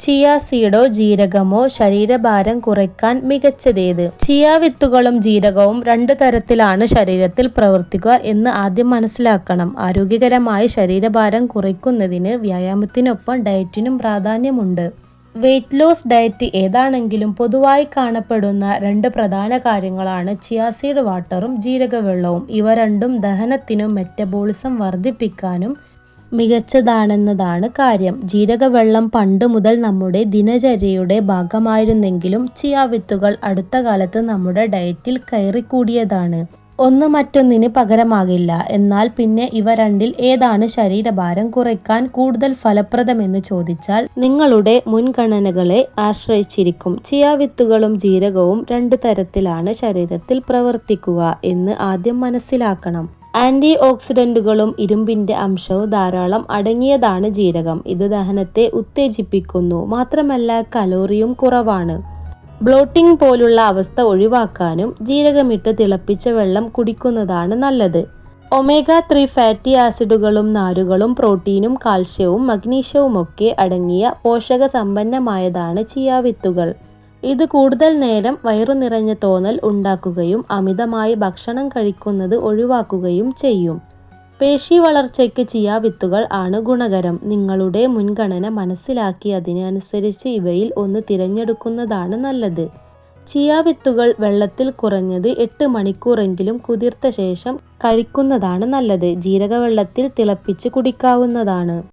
Chia സീഡോ ജീരകമോ ശരീരഭാരം കുറയ്ക്കാൻ മികച്ചതേത്? Chia വിത്തുകളും ജീരകവും രണ്ടു തരത്തിലാണ് ശരീരത്തിൽ പ്രവർത്തിക്കുക എന്ന് ആദ്യം മനസ്സിലാക്കണം. ആരോഗ്യകരമായ ശരീരഭാരം കുറയ്ക്കുന്നതിന് വ്യായാമത്തിനൊപ്പം ഡയറ്റിനും പ്രാധാന്യമുണ്ട്. വെയ്റ്റ് ലോസ് ഡയറ്റ് ഏതാണെങ്കിലും പൊതുവായി കാണപ്പെടുന്ന രണ്ട് പ്രധാന കാര്യങ്ങളാണ് ചിയാസീഡ് വാട്ടറും ജീരകവെള്ളവും. ഇവ രണ്ടും ദഹനത്തിനും മെറ്റബോളിസം വർദ്ധിപ്പിക്കാനും മികച്ചതാണെന്നതാണ് കാര്യം. ജീരകവെള്ളം പണ്ട് മുതൽ നമ്മുടെ ദിനചര്യയുടെ ഭാഗമായിരുന്നെങ്കിലും ചിയ വിത്തുകൾ അടുത്ത കാലത്ത് നമ്മുടെ ഡയറ്റിൽ കയറിക്കൂടിയതാണ്. ഒന്ന് മറ്റൊന്നിന് പകരമാകില്ല. എന്നാൽ പിന്നെ ഇവ രണ്ടിൽ ഏതാണ് ശരീരഭാരം കുറയ്ക്കാൻ കൂടുതൽ ഫലപ്രദമെന്ന് ചോദിച്ചാൽ നിങ്ങളുടെ മുൻഗണനകളെ ആശ്രയിച്ചിരിക്കും. ചിയ വിത്തുകളും ജീരകവും രണ്ടു തരത്തിലാണ് ശരീരത്തിൽ പ്രവർത്തിക്കുക എന്ന് ആദ്യം മനസ്സിലാക്കണം. ആന്റി ഓക്സിഡന്റുകളും ഇരുമ്പിന്റെ അംശവും ധാരാളം അടങ്ങിയതാണ് ജീരകം. ഇത് ദഹനത്തെ ഉത്തേജിപ്പിക്കുന്നു. മാത്രമല്ല കലോറിയും കുറവാണ്. ബ്ലോട്ടിംഗ് പോലുള്ള അവസ്ഥ ഒഴിവാക്കാനും ജീരകമിട്ട് തിളപ്പിച്ച വെള്ളം കുടിക്കുന്നതാണ് നല്ലത്. ഒമേഗ ത്രീ ഫാറ്റി ആസിഡുകളും നാരുകളും പ്രോട്ടീനും കാൽസ്യവും മഗ്നീഷ്യവുമൊക്കെ അടങ്ങിയ പോഷക സമ്പന്നമായതാണ് ചിയ വിത്തുകൾ ഇത് കൂടുതൽ നേരം വയറു നിറഞ്ഞ തോന്നൽ ഉണ്ടാക്കുകയും അമിതമായി ഭക്ഷണം കഴിക്കുന്നത് ഒഴിവാക്കുകയും ചെയ്യും. പേശി വളർച്ചയ്ക്ക് ചിയ വിത്തുകൾ ആണ് ഗുണകരം. നിങ്ങളുടെ മുൻഗണന മനസ്സിലാക്കി അതിനനുസരിച്ച് ഇവയിൽ ഒന്ന് തിരഞ്ഞെടുക്കുന്നതാണ് നല്ലത്. ചിയ വിത്തുകൾ വെള്ളത്തിൽ കുറഞ്ഞത് എട്ട് മണിക്കൂറെങ്കിലും കുതിർത്ത ശേഷം കഴിക്കുന്നതാണ് നല്ലത്. ജീരകവെള്ളത്തിൽ തിളപ്പിച്ച് കുടിക്കാവുന്നതാണ്.